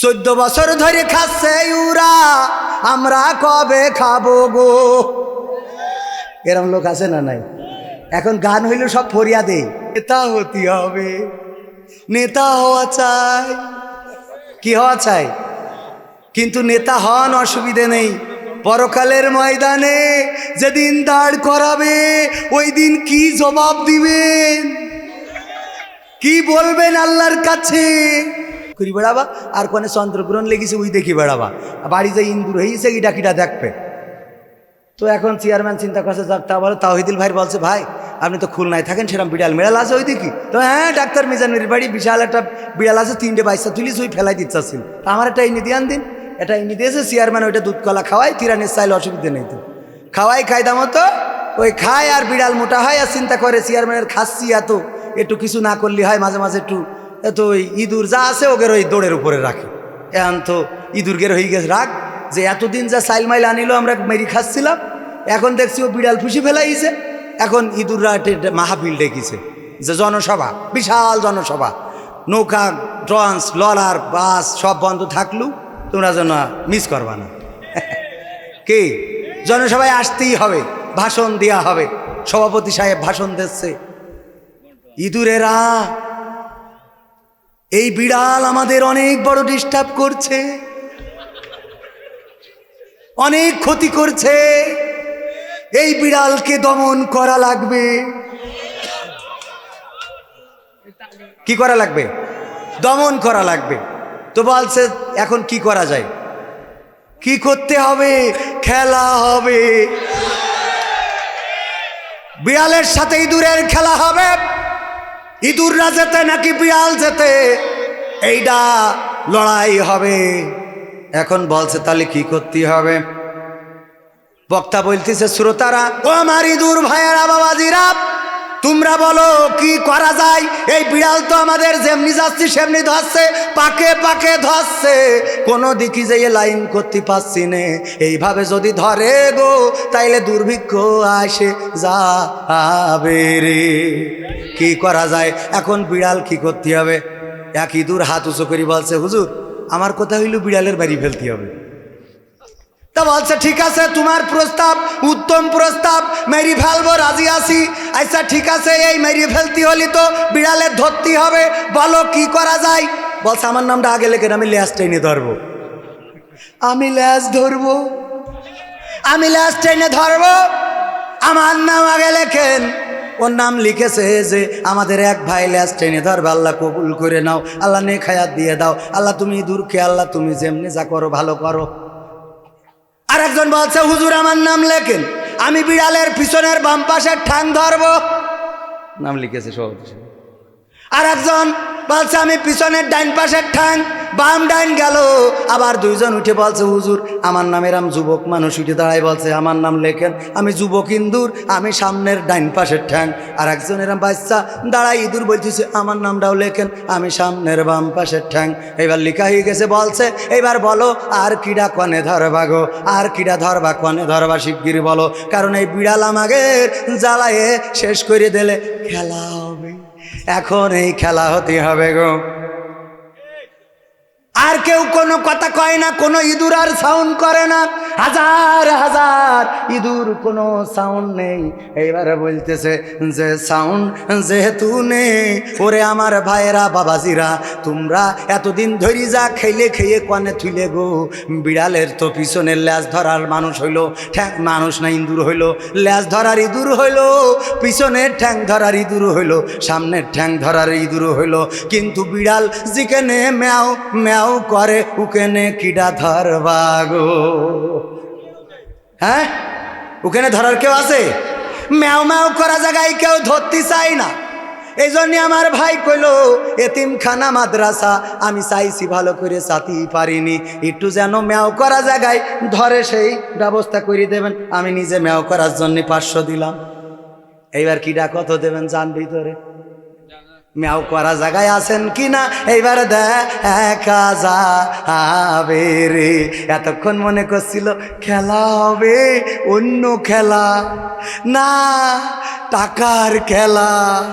চোদ্দ বছর ধরে খাচ্ছে ইউরা, আমরা কবে খাব গো? এরম লোক আছে না নাই? এখন গান হইল সব ফরিয়া দেই নেতা হতে হবে, নেতা হওয়া চাই। কি হওয়া চাই? কিন্তু নেতা হন অসুবিধে নেই। পরকালের ময়দানে যেদিন দাঁড় করাবে, ওই দিন কি জবাব দিবেন? কি বলবেন আল্লাহর কাছে? করি বেড়াবা, আর কোনে চন্দ্রগ্রহণ লেগেছে ওই দেখি বেড়াবা। বাড়ি যে ইন্দুর হয়েছে কিটা কিটা দেখবে। তো এখন চেয়ারম্যান চিন্তা করছে তা বলে তাহিদুল ভাই বলছে, ভাই, আপনি তো খুলনায় থাকেন, সেরকম বিড়াল মেড়াল আছে ওই দেখি তো হ্যাঁ ডাক্তার মিজানুর বাড়ি বিশাল একটা বিড়াল আছে, তিনটে বাইশটা তুলিস, ওই ফেলাই দিচ্ছিল তা আমার একটা ইনি দিয়ান দিন, এটা ইনি দিয়েছে চেয়ারম্যান ওইটা দুধ কলা খাওয়াই তিরানের চাইলে অসুবিধা নেই তো। খাওয়াই খাইদা মতো, ওই খায় আর বিড়াল মোটা হয়, আর চিন্তা করে চেয়ারম্যানের খাচ্ছি এত, একটু কিছু না করলে হয়, মাঝে মাঝে একটু এত ওই ইঁদুর যা আছে ওগের ওই দৌড়ের উপরে রাখে। এখন তো ইঁদুরগের হয়ে গেছে রাখ যে এতদিন যা সাইল মাইল আনিল, আমরা মেরি খাচ্ছিলাম, এখন দেখছি ও বিড়াল ফুসি ফেলাইছে এখন ইঁদুররা মাহাবিল ডেকেছে, যে জনসভা, বিশাল জনসভা। নৌকা ট্রান্স ললার, বাস সব বন্ধ থাকলু, তোমরা যেন মিস করবা না। কি? জনসভায় আসতেই হবে, ভাষণ দেওয়া হবে। সভাপতি সাহেব ভাষণ দিচ্ছে। ইঁদুরেরা এই বিড়াল আমাদের অনেক বড় ডিস্টার্ব করছে। অনেক ক্ষতি করছে। এই বিড়ালকে দমন করা লাগবে। কি করা লাগবে? দমন করা লাগবে। তো বলছে, এখন কি করা যায়? কি করতে হবে? খেলা হবে। বিড়ালের সাথে ইঁদুরের খেলা হবে। ইঁদুররা যেতে নাকি বিড়াল যেতে? এইডা লড়াই হবে। এখন বলছে, তাহলে কি করতে হবে? বক্তা বলতেছে, শ্রোতারা, ও আমার ইঁদুর বাবাজিরা তোমরা বলো, কি করা যায়? এই বিড়াল তো আমাদের যেমনি যাচ্ছি, সেমনি ধরছে, পাকে পাকে ধরছে। কোনো দিকে যে লাইন করতে পারছি নে। এইভাবে যদি ধরে গো, তাইলে দুর্ভিক্ষ আসে যাবে রে। কি করা যায়? এখন বিড়াল কি করতে হবে? এক ইঁদুর হাত উঁচু করি বলছে, হুজুর, আমার কথা হইল বিড়ালের বাড়ি ফেলতে হবে। তা বলছে, ঠিক আছে, তোমার প্রস্তাব, উত্তম প্রস্তাব, মেরি ফেলব, রাজি আছি। আচ্ছা ঠিক আছে, এই মেরি ফেলতে হলি তো বিড়ালের ধরতে হবে, বলো কি করা যায়? বলছে, আমার নামটা আগে লেখেন, আমি ল্যাস টেনে ধরবো। আমি ল্যাস ধরবো? আমি ল্যাস টেনে ধরবো? আমার নাম আগে লেখেন। ওর নাম লিখেছে যে, আমাদের এক ভাই ল্যাস টেনে ধরবে, আল্লাহ কবুল করে নাও, আল্লাহ নে খায়াত দিয়ে দাও। আল্লাহ তুমি দূর খেয়ে আল্লাহ তুমি যেমনি যা করো, ভালো করো। একজন বলছে, হুজুর, আমার নাম লেখেন। আমি বিড়ালের পিছনের বাম পাশের ঠ্যাং ধরব। নাম লিখেছে সভাপতি আর একজন বলছে, আমি পিছনের ডাইন পাশের ঠ্যাং বাম ডাইন গেল। আবার দুইজন উঠে বলছে, হুজুর, আমার নাম এরাম যুবক মানুষ। উঠে দাঁড়ায় বলছে, আমার নাম লেখেন, আমি যুবক ইন্দুর, আমি সামনের ডাইন পাশের ঠ্যাং। আর একজন এরাম বাচ্চা দাঁড়ায় ইঁদুর বলতেছে, আমার নামটাও লেখেন, আমি সামনের বাম পাশের ঠ্যাং। এবার লেখা হয়ে গেছে, বলছে এবার বলো, আর কিডা কনে ধরবা গো? আর কিডা ধরবা কনে ধরবা, শিগগির বলো। কারণ এই বিড়াল আমাকে জ্বালায়ে শেষ করে দিলে, খেলা হবে, এখন এই খেলা হতে হবে গো। আর কেউ কোনো কথা কয় না, কোনো ইঁদুর আর সাউন্ড করে না। হাজার হাজার ইঁদুর কোনো সাউন্ড নেই। এইবারে বলতেছে, যে সাউন্ড যেহেতু নেই, ওরে আমার ভাইয়েরা, বাবাজিরা, তোমরা এতদিন ধরি যা খেলে খেয়ে কনে থুলে গো। বিড়ালের তো পিছনের ল্যাস ধরার মানুষ হইল, ঠ্যাং মানুষ না, ইঁদুর হইল। ল্যাজ ধরার ইঁদুর হইল পিছনের ঠ্যাং ধরার ইঁদুর হইল সামনের ঠ্যাং ধরার ইঁদুর হইল। কিন্তু বিড়াল যেখানে ম্যাও ম্যাও করে উকেনে কিডা ধরবা গো হ্যাঁ? উকেনে ধরার কেউ আছে? ম্যাও ম্যাও করা জায়গায় কেউ ধরতে চাই না। এই জন্য আমার ভাই কইল, এতিমখানা, মাদ্রাসা, আমি চাইছি ভালো করে চাতেই পারিনি। একটু যেন ম্যাও করা জায়গায় ধরে সেই ব্যবস্থা করে দেবেন। আমি নিজে ম্যাও করার জন্য পাঁচশো দিলাম। এইবার কিডা কত দেবেন যান ভিতরে? ম্যাও করা জায়গায় আছেন কি না এইবার দেখা রে। এতক্ষণ মনে করছিল খেলা হবে, অন্য খেলা। না, টাকার খেলা।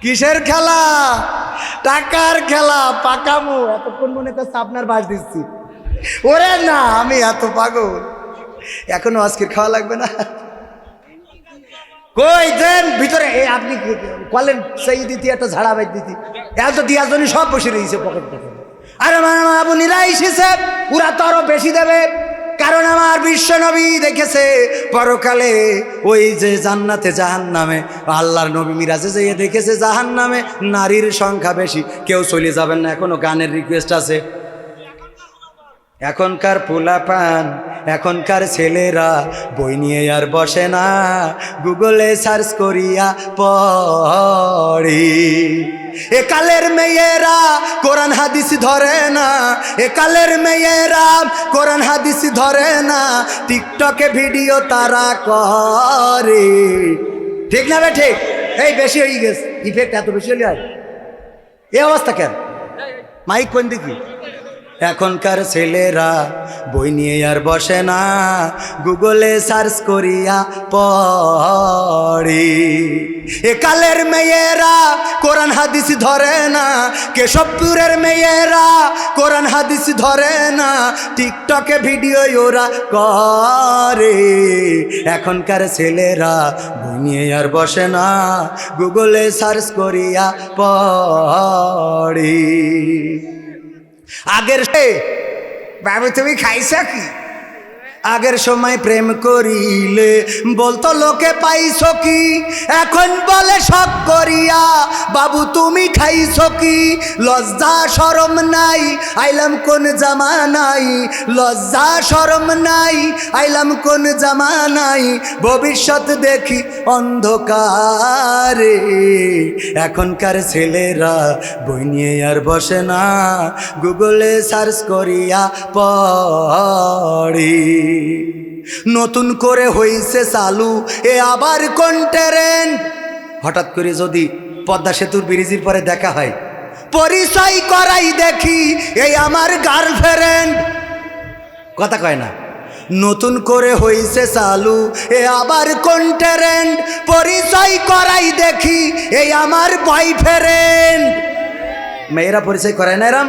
কিসের খেলা? টাকার খেলা পাকামো এতক্ষণ মনে করছে আপনার বাস দিচ্ছি। ওরে না, আমি এত পাগল। এখনও আজকের খাওয়া লাগবে না। কই দেন, ভিতরে। আপনি কি- কলেন, সেই দিতি একটা ঝাড়া বাইর দিতি। এত দিয়ার জন্য সব বসে রয়েছে পকেট পকেট আরে মানে আপনিরা এসেছে, ওরা তো আরও বেশি দেবে। কারণ আমার বিশ্ব নবী দেখেছে, পরকালে ওই যে জান্নাতে জাহান নামে আল্লাহর নবী মিরাজে যেয়ে দেখেছে জাহান নামে নারীর সংখ্যা বেশি। কেউ চলে যাবেন না, এখনও গানের রিকোয়েস্ট আছে। এখনকার পোলা পান এখনকার ছেলেরা বই নিয়ে আর বসে না। গুগলে সার্চ করিয়া পড়ি। একালের মেয়েরা কোরআন, হাদিস ধরে না। একালের মেয়েরা কোরআন, হাদিস ধরে না। টিকটকে ভিডিও তারা করে। ঠিক না বে ঠিক? এই বেশি হয়ে গেছে। ইফেক্ট এত বেশি হলে এই অবস্থা কেন? মাইক কোন দিকে? এখনকার ছেলেরা বই নিয়ে আর বসে না। গুগলে সার্চ করিয়া পড়ি। একালের মেয়েরা কোরআন, হাদিস ধরে না। কেশবপুরের মেয়েরা কোরআন, হাদিস ধরে না। টিকটকে ভিডিও ওরা করে। এখনকার ছেলেরা বই নিয়ে আর বসে না। গুগলে সার্চ করিয়া পড়ি। আগের সে বাবু তুমি খাইছ কি? আগের সময় প্রেম করিলে বলতো, লোকে পাইছ কি? এখন বলে শখ করিয়া, বাবু, তুমি খাইছ কি? লজ্জা সরম নাই, আইলাম কোন জামা নাই লজ্জা সরম নাই, আইলাম কোন জামা নাই ভবিষ্যৎ দেখি অন্ধকারে, এখনকার ছেলেরা বই নিয়ে আর বসে না, গুগলে সার্চ করিয়া পড়ি। নতুন করে হইছে চালু, এ আবার কোন ট্রেন হঠাৎ করে যদি পদ্মা সেতুর ব্রিজের পরে দেখা হয়, পরিচয় করাই দেখি এই আমার গার্লফ্রেন্ড। কথা কয় না, নতুন করে হইছে চালু, এ আবার কোন ট্রেন্ড পরিচয় করাই দেখি এই আমার বয়ফ্রেন্ড মেয়েরা পরিচয় করায় না এরাম?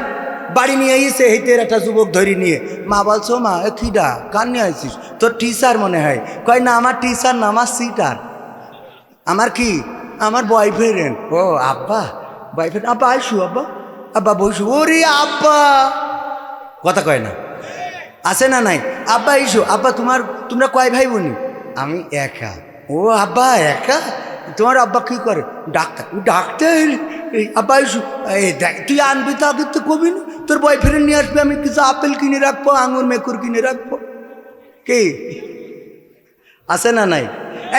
বাড়ি নিয়ে আইসে হেতের একটা যুবক ধরি নিয়ে। মা বলছো মা, এ কিডা কার নিয়ে আইছিস? তোর টিচার মনে হয়। কয়, না, আমার টিচার না, আমার সিটার আমার কি? আমার বয়ফ্রেন্ড ও, আব্বা বয়ফ্রেন্ড আব্বা, আইসু, আব্বা। আব্বা বসু ওরে আব্বা! কথা কয় না। আছে না নাই? আব্বা ইসু আব্বা, তোমার, তোমরা কয় ভাই বোনি আমি একা। ও, আব্বা, একা? তোমার আব্বা কি করে? ডাক্তার। ডাক্তার? আব্বা দেখ, তুই আনবি তো আগে তো কবি না? তোর বয়ফ্রেন্ড নিয়ে আসবে, আমি কিছু আপেল কিনে রাখব, আঙুর মেকুর কিনে রাখব। কি? আছে না নাই?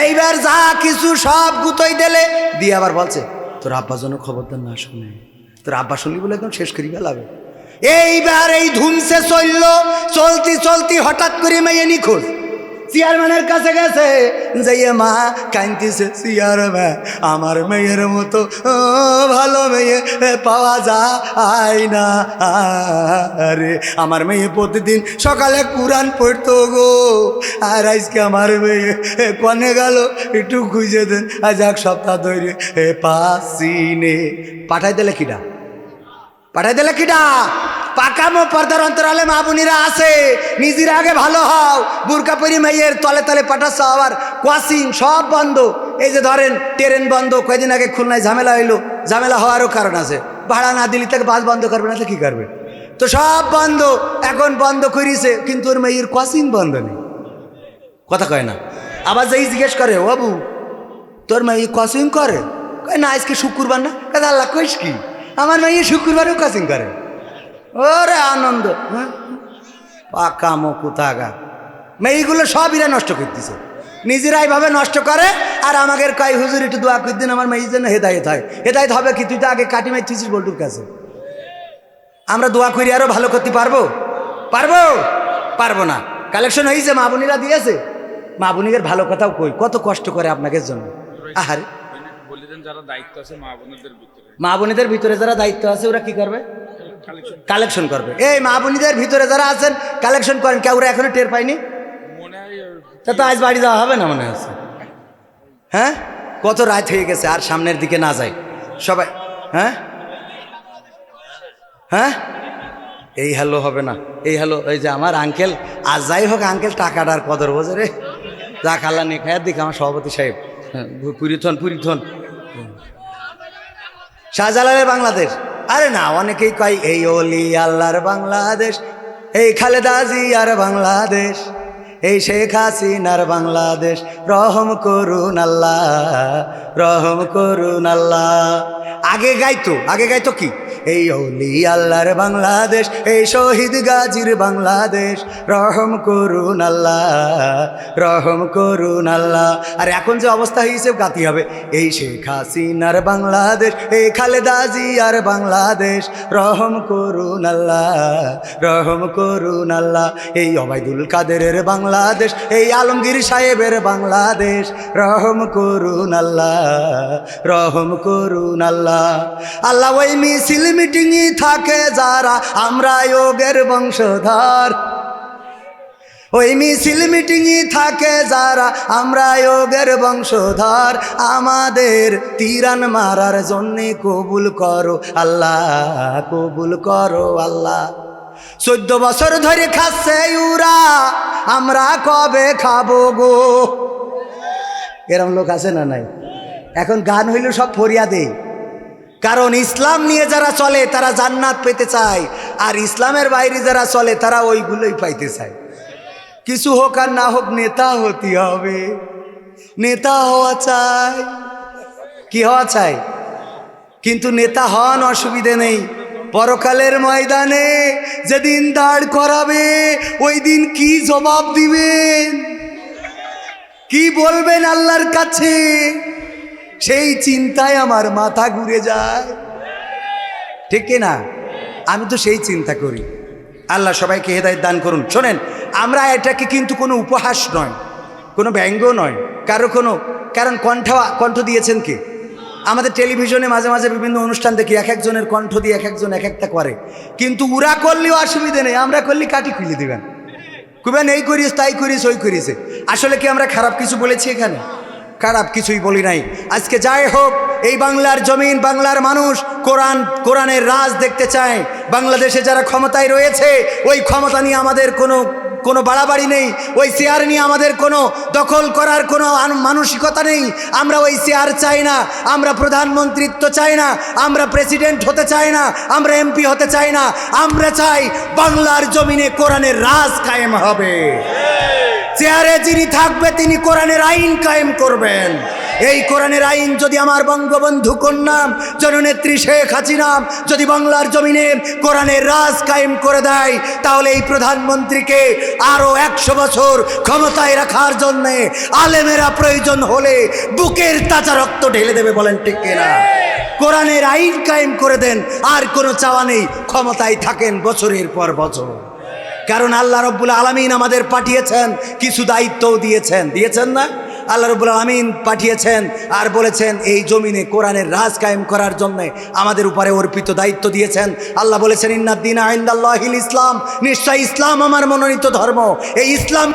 এইবার যা কিছু সব গুতোই দিলে, দিয়ে আবার বলছে, তোর আব্বা যেন খবরদার না শুনে। তোর আব্বা শুনলি বলে একদম শেষ করি ফেলাবে এইবার এই ধুমসে চলল, চলতি চলতি হঠাৎ করে মেয়ে নিখোঁজ। চেয়ারম্যানের কাছে গেছে যাইয়ে মা কান্দিছে চেয়ারম্যান আমার মেয়ের মতো ভালো মেয়ে পাওয়া যায় না, আরে, আমার মেয়ে প্রতিদিন সকালে কোরআন পড়তো গো, আর আজকে আমার মেয়ে কনে গেল, একটু খুঁজে দেন আজ এক সপ্তাহ ধরে, এ পাসি নে পাঠাই দিলে কিটা পাঠাই দিলে কিটা পাকামো পর্দার অন্তরালে মা বোনিরা আছে। নিজের আগে ভালো হও। বুরকা পরি মেয়ের তলে তলে পাঠাচ্ছ আবার কোয়াশিং সব বন্ধ। এই যে ধরেন, ট্রেন বন্ধ। কয়েকদিন আগে খুলনায় ঝামেলা হইল। ঝামেলা হওয়ারও কারণ আছে। ভাড়া না দিলি তাকে বাস বন্ধ করবে না তো কী করবে? তো সব বন্ধ। এখন বন্ধ করিছে কিন্তু ওর মেয়ের কোয়াশিং বন্ধ নেই। কথা কয় না। আবার যেই জিজ্ঞেস করে বাবু তোর মেয়ে কোচিং করে? না, আজকে শুক্রবার না। কাজ আল্লাহ, কইস কি? আমার মেয়ে শুক্রবারেও কোচিং করে। ওরে আনন্দ হ্যাঁ? পাকা মো কোথাগা মেয়েগুলো সব এরা নষ্ট করতেছে। নিজেরাই ভাবে নষ্ট করে আর আমাকে কাই হুজুর একটু দোয়া করে দিন আমার মেয়ের জন্য হেদায়ত হয়। হেদায়ত হবে কি? তুই তো আগে কাটি মারছিস বল্টুর কাছে। আমরা দোয়া করি আরও ভালো করতে পারব? পারব? পারব না। কালেকশন হয়েছে মা বোনিরা দিয়েছে। মা বোনিদের ভালো কথাও কই কত কষ্ট করে আপনাদের জন্য। আহারে। বলে দেন যারা দায়িত্ব আছে মা বোনদের ভিতরে। মা বোনিদের ভিতরে যারা দায়িত্ব আছে ওরা কি করবে? কালেকশন করবে। এই মা বোনিদের ভিতরে যারা আছেন কালেকশন করেন কেউ ওরা এখনও টের পায়নি? হয় তা তো আজ বাড়ি যাওয়া হবে না মনে হচ্ছে। হ্যাঁ? কত রাত হয়ে গেছে আর সামনের দিকে না যায়। সবাই হ্যাঁ? হ্যাঁ? এই হ্যালো হবে না। এই হ্যালো এই যে আমার আঙ্কেল আর যাই হোক আঙ্কেল টাকাটার কদর বোঝে রে। যা খাল্লা নিয়ে খায়ার দিকে আমার সভাপতি সাহেব। হ্যাঁ, পুরিথন পুরিথন। শাহজালালের বাংলাদেশ। আরে না, অনেকেই কয়, এই অলি আল্লাহর বাংলাদেশ, এই খালেদা জিয়ার বাংলাদেশ, এই শেখ হাসিনার বাংলাদেশ, রহম করুন আল্লাহ, রহম করুন আল্লাহ। আগে গাইতো আগে গাইতো কি? এই অলি আল্লাহর বাংলাদেশ, এই শহীদ গাজীর বাংলাদেশ। রহম করুন আল্লাহ, রহম করুন আল্লাহ। আর এখন যে অবস্থা হয়েছে, গাতি হবে। এই শেখ হাসিনার বাংলাদেশ, এই খালেদা জিয়ার বাংলাদেশ। রহম করুন আল্লাহ, রহম করুন আল্লাহ। এই অবায়দুল কাদেরের বাংলাদেশ, এই আলমগীর সাহেবের বাংলাদেশ। রহম করুন আল্লাহ, রহম করুন আল্লাহ। আল্লাহ ওই মিছিল মিটিংই থাকে যারা, আমরা যোগের বংশধর। ওই মিছিল মিটিংই থাকে যারা, আমরা যোগের বংশধর। আমাদের তিরান মারার জন্যে কবুল করো আল্লাহ, কবুল করো আল্লাহ। চোদ্দ বছর ধরে খাচ্ছে ইউরা, আমরা কবে খাব গো? এরম লোক আছে না নাই? এখন গান হইল সব ফরিয়া দেয় কারণ ইসলাম নিয়ে যারা চলে, তারা জান্নাত পেতে চায়। আর ইসলামের বাইরে যারা চলে, তারা ওইগুলোই পাইতে চায়। কিছু হোক আর না হোক, নেতা হতে হবে। নেতা হওয়া চাই। কি হওয়া চাই? কিন্তু নেতা হন অসুবিধে নেই। পরকালের ময়দানে যেদিন দাঁড় করাবে, ওই দিন কি জবাব দিবেন? কি বলবেন আল্লাহর কাছে? সেই চিন্তায় আমার মাথা ঘুরে যায়। ঠিক না? আমি তো সেই চিন্তা করি। আল্লাহ সবাইকে হেদায়ত দান করুন। শোনেন, আমরা এটাকে কিন্তু কোনো উপহাস নয়, কোনো ব্যঙ্গ নয়। কারও কোনো, কারণ কণ্ঠ কণ্ঠ দিয়েছেন কি? আমাদের টেলিভিশনে মাঝে মাঝে বিভিন্ন অনুষ্ঠান দেখি, এক একজনের কণ্ঠ দিয়ে এক একজন এক একটা করে। কিন্তু উরা করলেও অসুবিধে নেই, আমরা করলে কাটি খুলে দিবেন। কুবেন এই করিস, তাই করিস, ওই করিস। আসলে কি আমরা খারাপ কিছু বলেছি এখানে? খারাপ কিছুই বলি নাই। আজকে যাই হোক, এই বাংলার জমিন, বাংলার মানুষ কোরআন, কোরআনের রাজ দেখতে চায়। বাংলাদেশে যারা ক্ষমতায় রয়েছে, ওই ক্ষমতা নিয়ে আমাদের কোনো কোনো বাড়াবাড়ি নেই। ওই চেয়ার নিয়ে আমাদের কোনো দখল করার কোনো মানসিকতা নেই। আমরা ওই চেয়ার চাই না। আমরা প্রধানমন্ত্রিত্ব চাই না। আমরা প্রেসিডেন্ট হতে চাই না। আমরা এমপি হতে চাই না। আমরা চাই বাংলার জমিনে কোরআনের রাজ কায়েম হবে। চেয়ারে যিনি থাকবে, তিনি কোরআনের আইন কায়েম করবেন। এই কোরআনের আইন যদি আমার বঙ্গবন্ধু কন্যা, জননেত্রী শেখ হাসিনা যদি বাংলার জমিনে কোরআনের রাজ কায়েম করে দেয়, তাহলে এই প্রধানমন্ত্রীকে আরও একশো বছর ক্ষমতায় রাখার জন্যে আলেমেরা প্রয়োজন হলে বুকের তাজা রক্ত ঢেলে দেবে বলেন ঠিক কিনা? কোরআনের আইন কায়েম করে দেন, আর কোনো চাওয়া নেই, ক্ষমতায় থাকেন বছরের পর বছর। কারণ আল্লাহ রব্বুল আলমিন আমাদের পাঠিয়েছেন কিছু দায়িত্বও দিয়েছেন। দিয়েছেন না? আল্লাহ রব্বুল আলমিন পাঠিয়েছেন আর বলেছেন, এই জমিনে কোরআনের রাজ কায়েম করার জন্য আমাদের উপরে অর্পিত দায়িত্ব দিয়েছেন। আল্লাহ বলেছেন ইন্নাদ্দিন আইন্দাল্লাহিল ইসলাম। নিশ্চয় ইসলাম আমার মনোনীত ধর্ম। এই ইসলাম